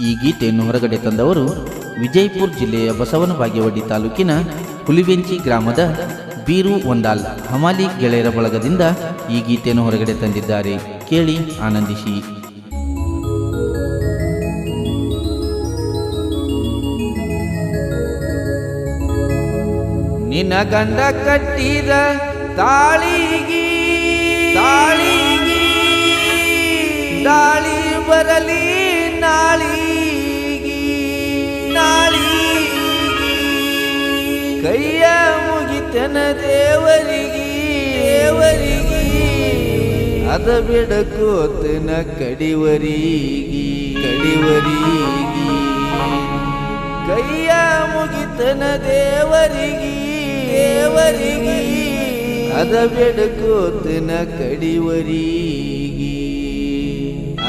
ಈ ಗೀತೆಯನ್ನು ಹೊರಗಡೆ ತಂದವರು ವಿಜಯಪುರ ಜಿಲ್ಲೆಯ ಬಸವನ ಬಾಗೇವಾಡಿ ತಾಲೂಕಿನ ಹುಲಿವೆಂಚಿ ಗ್ರಾಮದ ಬೀರು ಒಂದಾಲ್ ಹಮಾಲಿ ಗೆಳೆಯರ ಬಳಗದಿಂದ ಈ ಗೀತೆಯನ್ನು ಹೊರಗಡೆ ತಂದಿದ್ದಾರೆ. ಕೇಳಿ ಆನಂದಿಸಿ. ನಿನ್ನ ಗಂಧ ಕಟ್ಟಿದ ತಾಳಿಗಿ ತಾಳಿಗಿ ತಾಳಿ ಬರಲಿ. ಕೈಯ ಮುಗಿತನ ದೇವರಿಗೆ. ದೇವರಿಗೆ. ಅದ ಬಿಡಕೋತನ ಕಡಿವರಿಗಿ. ಕಡಿವರಿಗಿ. ಕೈಯ ಮುಗಿತನ ದೇವರಿಗೆ. ದೇವರಿಗೆ. ಅದ ಬಿಡಕೋತನ ಕಡಿವರಿಗೆ.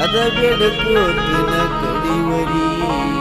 ಅದ ಬಿಡಕೋತನ ಕಡಿವರಿಗೆ.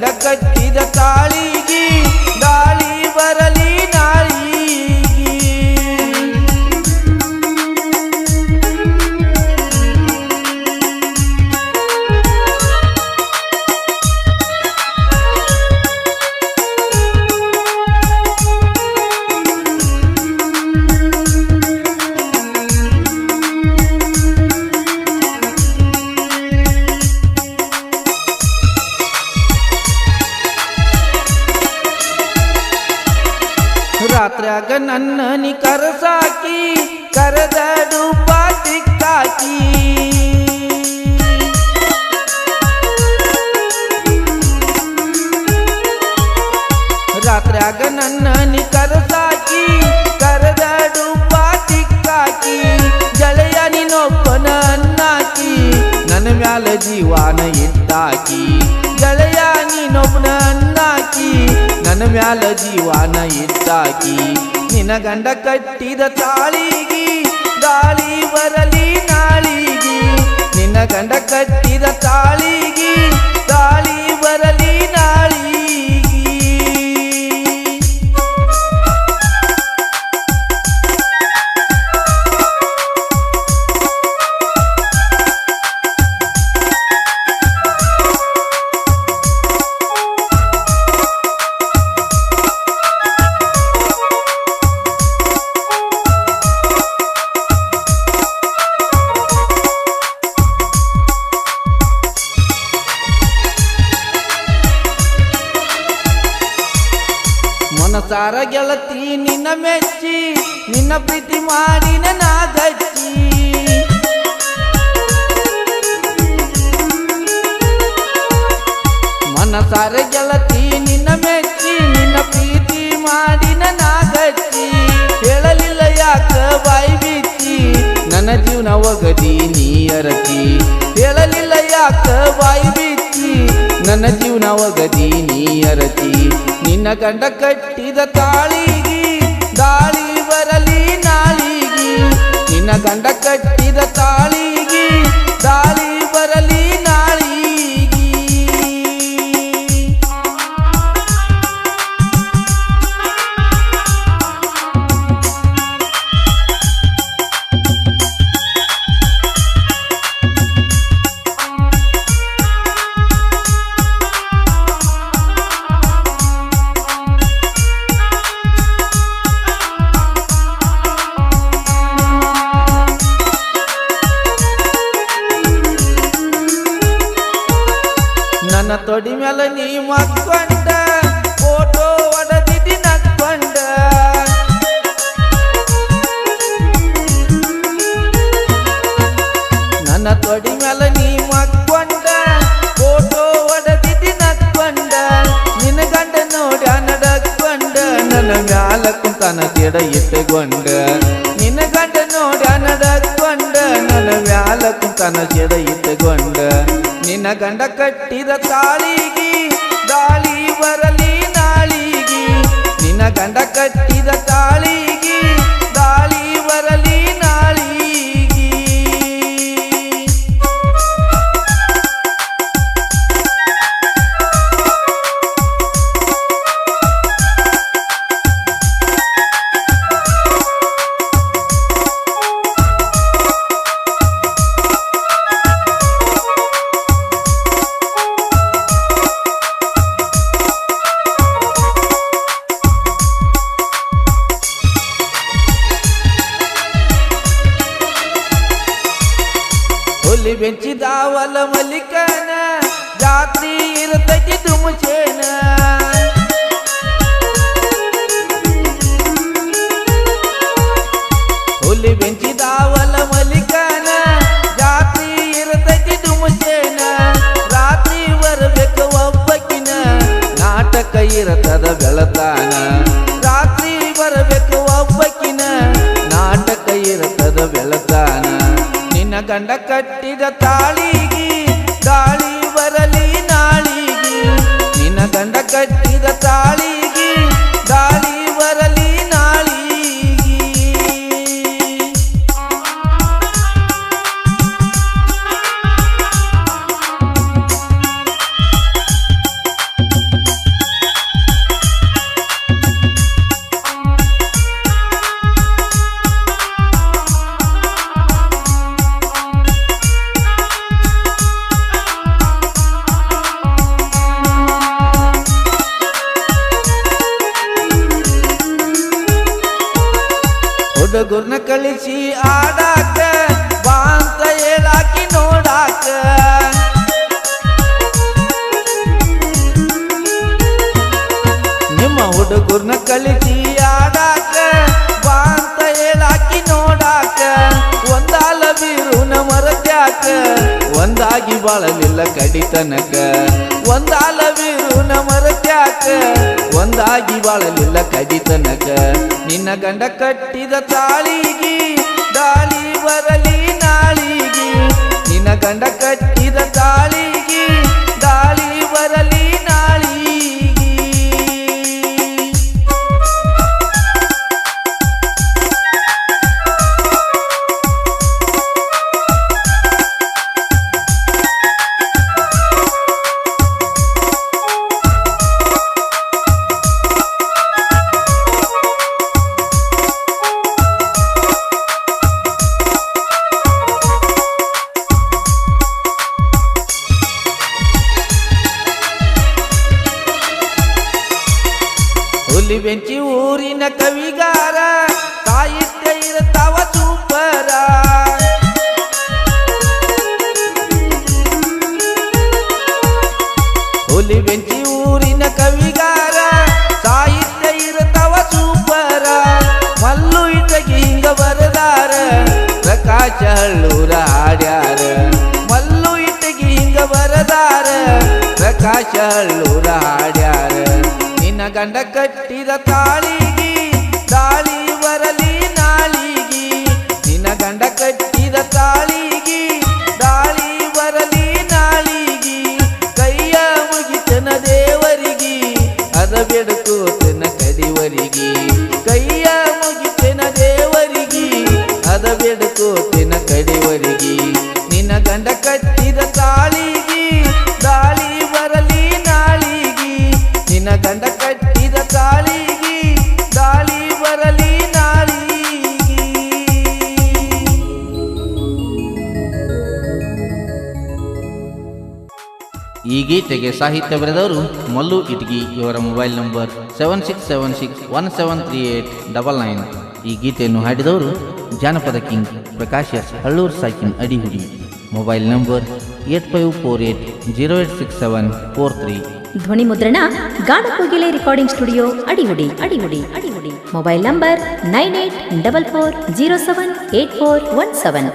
ನಿನ್ನ ಗಂಡ ಕಟ್ಟಿದ ನನ್ನ ನಿ ಕರಸಾಕಿ ಕರೆದಡು ಪಾಟಿಕ್ಕಾಕಿ ರಾತ್ರ್ಯಾಗ ನನ್ನ ನಿ ಕರಸಾಕಿ ಕರೆದಡು ಪಾಟಿಕ್ಕಾಕಿ ಜಳೆಯ ನಿನ್ನೊಬ್ಬನ ಅನ್ನಾಕಿ, ನನ್ನ ಮ್ಯಾಲ ಜೀವಾನ ಇಟ್ಟಾಕಿ. ಜಳೆಯ ನೀನೊಬ್ಬನ ಅನ್ನಾಕಿ, ನನ್ನ ಮ್ಯಾಲ ಜೀವಾನ ಇಟ್ಟಾಕಿ. ನಿನ್ನ ಗಂಡ ಕಟ್ಟಿದ ತಾಳಿಗಿ ಗಾಳಿ ಬರಲಿ ನಾಳಿಗಿ. ನಿನ್ನ ಗಂಡ ಕಟ್ಟಿದ ತಾಳಿಗಿ ಗಾಳಿ ಬರಲಿ ಮನಸಾರ ಗೆಳತಿ, ನಿನ್ನ ಮೆಚ್ಚಿ, ನಿನ್ನ ಪ್ರೀತಿ ಮಾಡಿ ನಾಗಚ್ಚಿ ಮನಸಾರ ಗೆಳತಿ, ನಿನ್ನ ಮೆಚ್ಚಿ, ನಿನ್ನ ಪ್ರೀತಿ ಮಾಡಿ ನಾಗಚ್ಚಿ ಹೇಳಲಿಲ್ಲ ಯಾಕ ಬಾಯಿ ಬಿಚ್ಚಿ ನನ್ನ ಜೀವನ ಒಗದಿ ನೀ ಅರತಿ ಹೇಳಲಿಲ್ಲ ಯಾಕ ಬಾಯಿ ಬಿಚ್ಚಿ ನನ್ನ ಜೀವನ ಒಗದಿ ನೀ ಅರತಿ ನಿನ್ನ ಗಂಡ ಕಟ್ಟಿದ ತಾಳಿಗಿ ಗಾಳಿ ಬರಲಿ ನಾಳಿಗಿ. ನಿನ್ನ ಗಂಡ ಕಟ್ಟಿದ ತಾಳಿಗಿ ನನ್ನ ತೊಡಿ ಮೇಲೆ ನೀ ಮಕ್ಕೊಂಡ, ಫೋಟೋ ಒಡದಿದ್ದಿ ನಕ್ಕೊಂಡ. ನನ್ನ ತೊಡಿ ಮೇಲೆ ನೀ ಮಕ್ಕೊಂಡ, ಫೋಟೋ ಒಡದಿದ್ದಿ ನಕ್ಕೊಂಡ. ನಿನ್ನ ಗಂಡ ನೋಡಿ ಅನಡಕ್ಕೊಂಡ, ನನ್ನ ಮ್ಯಾಲ ಕುಂತಾನ ಗಿಡ ಇಟ್ಟುಕೊಂಡ ನಿನ್ನ ಗಂಡ ನೋಡಿ ಅನಡಕ್ಕೊಂಡ, ನನ್ನ ಮ್ಯಾಲ ಕುಂತಾನ ಗಿಡ ಇಟ್ಟುಕೊಂಡ ನಿನ್ನ ಗಂಡ ಕಟ್ಟಿದ ತಾಳಿಗಿ ಗಾಳಿ ಬರಲಿ ನಾಳಿಗಿ. ನಿನ್ನ ಗಂಡ ಕಟ್ಟಿದ ಬೆಂಚಿದಾವಲ ಮಲ್ಲಿಕನ ಜಾತ್ರಿ ಇರತೈತಿ ದುಮಚೇನ ಹುಲಿ ಬೆಂಚಿದಾವಲ ಮಲ್ಲಿಕನ ಜಾತ್ರಿ ಇರತೈತಿ ದುಮಚೇನ ರಾತ್ರಿ ಬರಬೇಕು ಒಬ್ಬಕಿನ ನಾಟಕ ಇರತದ ಬೆಳತಾನ ಗಂಡ ಕಟ್ಟಿದ ತಾಳಿಗಿ ಹುಡುಗರ್ನ ಕಳಿಸಿ ಆಡಾಕ, ಬಾ ಅಂತ ಹೇಳಾಕಿ ನೋಡಾಕ, ಒಂದಾಲ ಬೀರುನ ಮರತ್ಯಾಕ, ಒಂದಾಗಿ ಬಾಳಲಿಲ್ಲ ಕಡಿತನಕ. ಒಂದಾಲ ಬೀರುನ ಮರತ್ಯಾಕ, ಒಂದಾಗಿ ಬಾಳಲಿಲ್ಲ ಕಡಿತನಕ. ನಿನ್ನ ಗಂಡ ಕಟ್ಟಿದ ತಾಳಿಗಿ ದಾಳಿ ಬರಲಿ ನಾಳಿಗಿ. ನಿನ್ನ ಗಂಡ ಕಟ್ಟಿದ ತಾಳಿಗಿ ಹುಲಿ ಬೆಂಚಿ ಊರಿನ ಕವಿಗಾರ, ಸಾಹಿತ್ಯ ಇರತವ ಸೂಪರ, ಮಲ್ಲು ಇಟಗಿ ಹಿಂಗ ಬರದಾರ ಪ್ರಕಾಶ ಹಳ್ಳೂರ ಹಾಡ್ಯಾರ. ಮಲ್ಲು ಇಟಗಿ ಹಿಂಗ ಬರದಾರ ಪ್ರಕಾಶ ಹಳ್ಳೂರ ಹಾಡ್ಯಾರ. ನಿನ್ನ ಗಂಡ ಕಟ್ಟಿದ ತಾಳಿಗಿ, ದಾಳಿ ಬರಲಿ ನಾಳಿಗಿ, ನಿನ್ನ ಗಂಡ ಕಟ್ಟಿದ ತಾಳಿಗಿ ಬೆಡಕೋತನ ಕಡಿವರಿಗಿ. ಕೈಯ ಮುಗಿತನ ದೇವರಿಗೆ ಅದ ಬೆಡಕೋತನ ಕಡಿವರಿಗಿ. ನಿನ್ನ ಗಂಡ ಕಟ್ಟಿದ ಈ ಗೀತೆಗೆ ಸಾಹಿತ್ಯ ಬರೆದವರು ಮಲ್ಲು ಇಟ್ಗಿ ಇವರ mobile number seven six seven six one seven three eight double nine. ಈ ಗೀತೆಯನ್ನು ಹಾಡಿದವರು ಜಾನಪದ king Prakash S Halluru ಸಾಕಿನ್ Adihudi. Mobile number eight five four eight zero eight six seven four three. ಧ್ವನಿ ಮುದ್ರಣ Gaanakogile recording studio Adihudi Adihudi Adihudi. Mobile number nine eight double four zero seven eight four one seven.